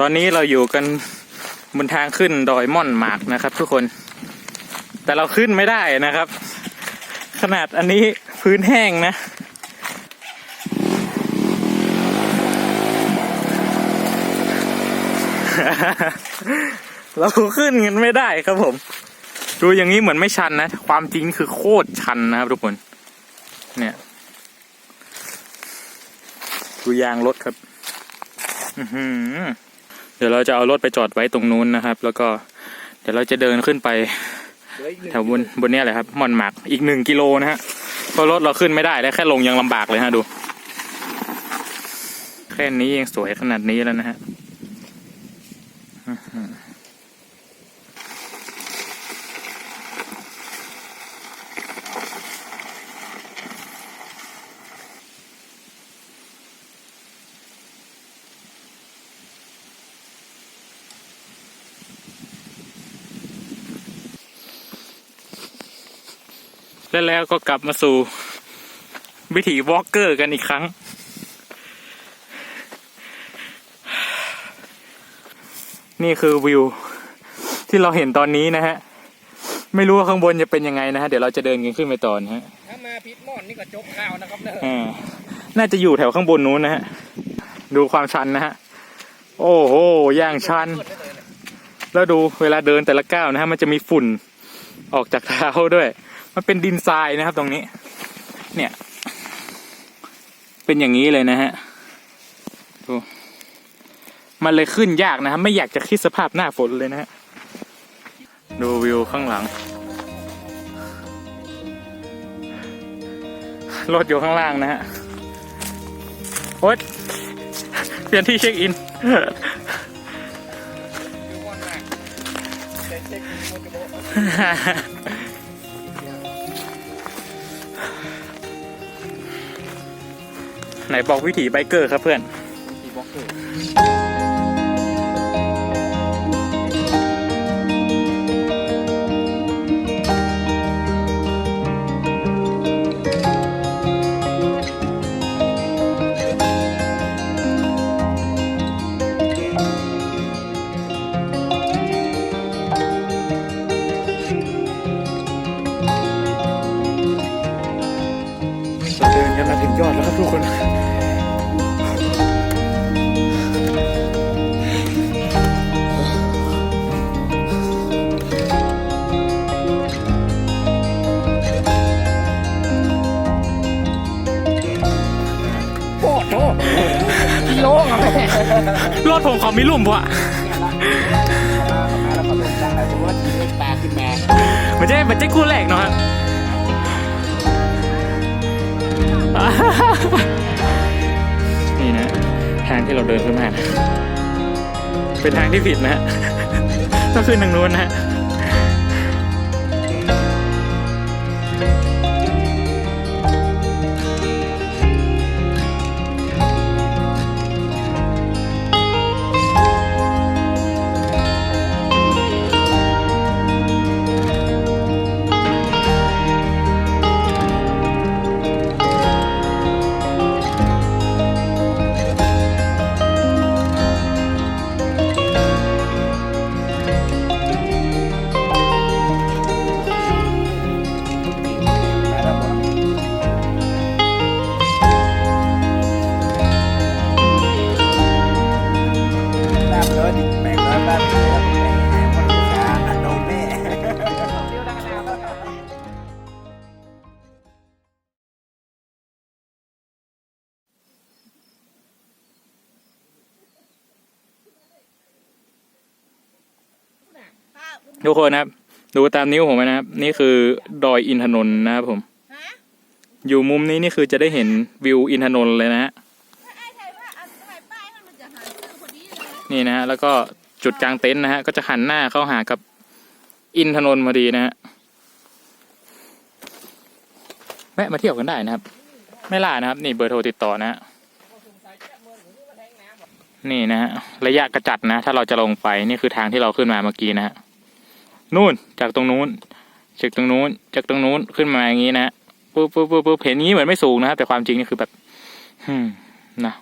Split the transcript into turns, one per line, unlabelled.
ตอนนี้เราอยู่กันบนทางขึ้นดอยม่อนหมากนะครับ ทุกคน แต่เราขึ้นไม่ได้นะครับ ขนาดอันนี้พื้นแห้งนะ เราขึ้นกันไม่ได้ครับผม ดูอย่างนี้เหมือนไม่ชันนะ ความจริงคือโคตรชันนะครับทุกคน เนี่ย ดูยางรถครับ อื้อหือ เดี๋ยวเราจะเอารถไปจอดไว้ตรงนู้นนะครับ แล้วก็เดี๋ยวเราจะเดินขึ้นไปแถวบนบนเนี้ยแหละครับม่อนหมากอีกหนึ่งกิโลนะฮะเพราะรถเราขึ้นไม่ได้แล้วแค่ลงยังลำบากเลยฮะดู แค่นี้ยังสวยขนาดนี้แล้วนะฮะ แล้วแล้วก็กลับมาสู่ วิถีวอล์กเกอร์กันอีกครั้ง นี่คือวิว ที่เราเห็นตอนนี้นะฮะ ไม่รู้ว่าข้างบนจะเป็นยังไงนะฮะ เดี๋ยวเราจะเดินกันขึ้นไปต่อนะฮะ
ถ้ามาพิษม่อนนี่ก็จบข่าวนะครับเนอะ
อ่าน่าจะอยู่แถวข้างบนนู้นนะฮะ ดูความชันนะฮะ โอ้โห ย่างชัน
เปิดได้เลยเนี่ย
แล้วดูเวลาเดินแต่ละก้าวนะฮะ มันจะมีฝุ่นออกจากเท้าด้วย มันเป็นดินทรายนะครับตรงนี้ เนี่ย เป็นอย่างนี้เลยนะฮะดูมันเลยขึ้นยากนะครับ ไม่อยากจะคิดสภาพหน้าฝนเลยนะฮะดูวิวข้างหลัง รถอยู่ข้างล่างนะฮะโอ๊ยเปลี่ยนที่เช็คอิน
นบ
อกวิถีไบเกอร์ครับเพื่อน
ทีบ็อกเกอร์
เดินกันมาถึงยอดแล้วครับทุกคน รถผมเขามีลุ่มวะ
แล้วก็เป็นจังไรผมว่าทีเล็กตาขึ้นมา
มันจะมันจะกู้แหลกเนาะนี่นะทางที่เราเดินขึ้นมา เป็นทางที่ผิดนะฮะต้อทางนู้นนะฮะ
ทุก
คนนะครับ ดูตามนิ้วผมนะครับ นี่คือดอยอินทนนท์นะครับผม อยู่มุมนี้นี่คือจะได้เห็นวิวอินทนนท์เลยนะฮะนี่นะฮะแล้วก็จุดกลางเต็นท์นะฮะก็จะหันหน้าเข้าหากับอินทนนท์พอดีนะฮะแวะมาเที่ยวกันได้นะครับ ไม่ล่านะครับ นี่เบอร์โทรติดต่อนะฮะนี่นะฮะระยะกระจัดนะ ถ้าเราจะลงไปนี่คือทางที่เราขึ้นมาเมื่อกี้นะฮะ นู่นจากตรงนู้นจากตรงนู้นจากตรงนู้นขึ้นมาอย่างนี้นะฮะปุ๊บปุ๊บปุ๊บปุ๊บเห็นงี้เหมือนไม่สูงนะครับแต่ความจริงนี่คือแบบ อืมนะ